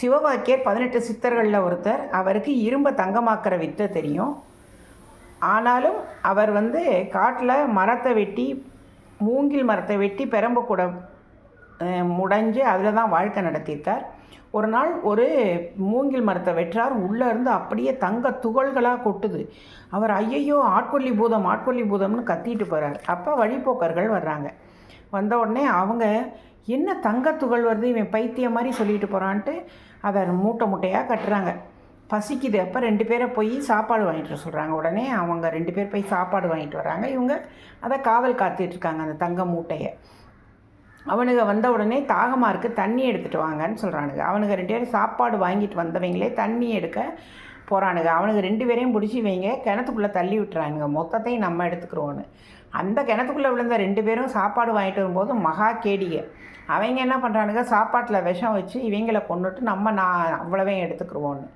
சிவவாக்கியர் பதினெட்டு சித்தர்களில் ஒருத்தர். அவருக்கு இரும்பை தங்கமாக்கிற வித்தை தெரியும். ஆனாலும் அவர் வந்து காட்டில் மரத்தை வெட்டி மூங்கில் மரத்தை வெட்டி பெரம்பு கூட முடைஞ்சு அதில் தான் வாழ்க்கை நடத்தியிருக்கார். ஒரு நாள் ஒரு மூங்கில் மரத்தை வெற்றார் உள்ளே இருந்து அப்படியே தங்க துகள்களாக கொட்டுது. அவர் ஐயையோ ஆட்கொல்லி பூதம் ஆட்கொல்லி பூதம்னு கத்திட்டு போகிறார் அப்போ வழிபோக்கர்கள் வர்றாங்க. வந்த உடனே அவங்க என்ன தங்க துகள் வருது? இவன் பைத்தியம் மாதிரி சொல்லிட்டு போகிறான்ட்டு அதை மூட்டை மூட்டையாக கட்டுறாங்க. பசிக்குது. அப்போ ரெண்டு பேரை போய் சாப்பாடு வாங்கிட்டு சொல்கிறாங்க உடனே அவங்க ரெண்டு பேர் போய் சாப்பாடு வாங்கிட்டு வராங்க. இவங்க அதை காவல் காத்துட்ருக்காங்க அந்த தங்க மூட்டையை. அவனுங்க வந்த உடனே தாகமாக இருக்குது தண்ணி எடுத்துகிட்டு வாங்கன்னு சொல்கிறானுங்க அவனுங்க ரெண்டு பேரும் சாப்பாடு வாங்கிட்டு வந்தவங்களே தண்ணி எடுக்க போகிறானுங்க அவனுக்கு ரெண்டு பேரையும் பிடிச்சி வைங்க. கிணத்துக்குள்ளே தள்ளி விட்டுறானுங்க. மொத்தத்தையும் நம்ம எடுத்துக்கிறோன்னு. அந்த கிணத்துக்குள்ளே விழுந்த ரெண்டு பேரும் சாப்பாடு வாங்கிட்டு வரும்போது மகா கேடிக. அவங்க என்ன பண்ணுறானுங்க சாப்பாட்டில் விஷம் வச்சு இவங்களை கொண்டுட்டு நம்ம நான் அவ்வளவையும் எடுத்துக்கிருவோன்னு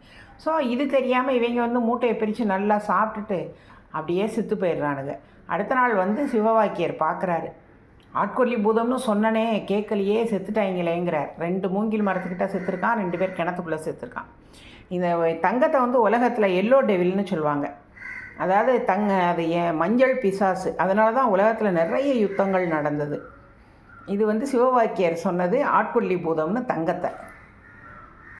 ஸோ இது தெரியாமல் இவங்க வந்து மூட்டையை பிரித்து நல்லா சாப்பிட்டுட்டு அப்படியே செத்து போயிடுறானுங்க. அடுத்த நாள் வந்து சிவவாக்கியர் பார்க்குறாரு ஆட்கொல்லி பூதம்னு சொன்னனே கேட்கலையே செத்துட்டாங்களேங்கிறார் ரெண்டு மூங்கில் மரத்துக்கிட்ட செத்துருக்கான் ரெண்டு பேர் கிணத்துக்குள்ளே செத்துருக்கான். இந்த தங்கத்தை வந்து உலகத்தில் எல்லோ டெவில்னு சொல்லுவாங்க. அதாவது தங்க அது ஏன் மஞ்சள் பிசாசு. அதனால தான் உலகத்தில் நிறைய யுத்தங்கள் நடந்தது. இது வந்து சிவவாக்கியர் சொன்னது ஆட்கொல்லி பூதம்னு தங்கத்தை.